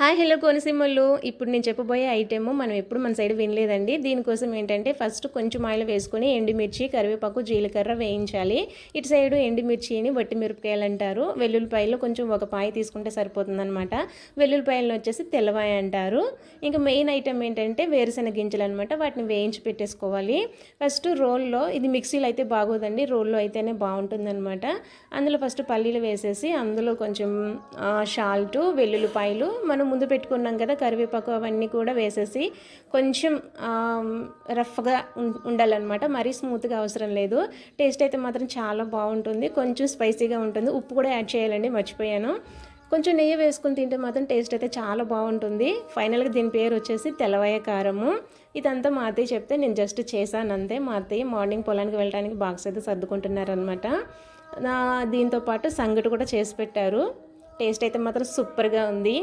Hi hello కోనసీమలు ఇప్పుడు నేను చెప్పబోయే ఐటెమ్ మనం ఎప్పుడు మన సైడ్ వినలేదండి. దీనికోసం ఏంటంటే ఫస్ట్ కొంచెం ఆయిల్ వేసుకొని ఎండుమిర్చి కరివేపాకు జీలకర్ర వేయించాలి. ఇటు సైడు ఎండుమిర్చిని వట్టి మిరపకాయలు అంటారు. వెల్లుల్లిపాయలు కొంచెం ఒక పాయ తీసుకుంటే సరిపోతుంది అనమాట వెల్లుల్లిపాయలను వచ్చేసి తెల్లవాయ అంటారు. ఇంకా మెయిన్ ఐటెం ఏంటంటే వేరుశెనగ గింజలు అనమాట వాటిని వేయించి పెట్టేసుకోవాలి. ఫస్ట్ రోల్లో ఇది మిక్సీలో అయితే బాగోదండి. రోల్లో అయితేనే బాగుంటుందన్నమాట. అందులో ఫస్ట్ పల్లీలు వేసేసి అందులో కొంచెం షాల్టు వెల్లుల్లిపాయలు మనం ముందు పెట్టుకున్నాం కదా కరివేపాకు అవన్నీ కూడా వేసేసి కొంచెం రఫ్గా ఉండాలన్నమాట. మరీ స్మూత్గా అవసరం లేదు. టేస్ట్ అయితే మాత్రం చాలా బాగుంటుంది. కొంచెం స్పైసీగా ఉంటుంది. ఉప్పు కూడా యాడ్ చేయాలండి మర్చిపోయాను. కొంచెం నెయ్యి వేసుకుని తింటే మాత్రం టేస్ట్ అయితే చాలా బాగుంటుంది. ఫైనల్గా దీని పేరు వచ్చేసి తెల్లవాయ కారము. ఇదంతా మా అత్తయ్య చెప్తే నేను జస్ట్ చేశాను అంతే. మా అత్తయ్య మార్నింగ్ పొలానికి వెళ్ళడానికి బాక్స్ అయితే సర్దుకుంటున్నారనమాట దీంతో పాటు సంగటి కూడా చేసి పెట్టారు. టేస్ట్ అయితే మాత్రం సూపర్గా ఉంది.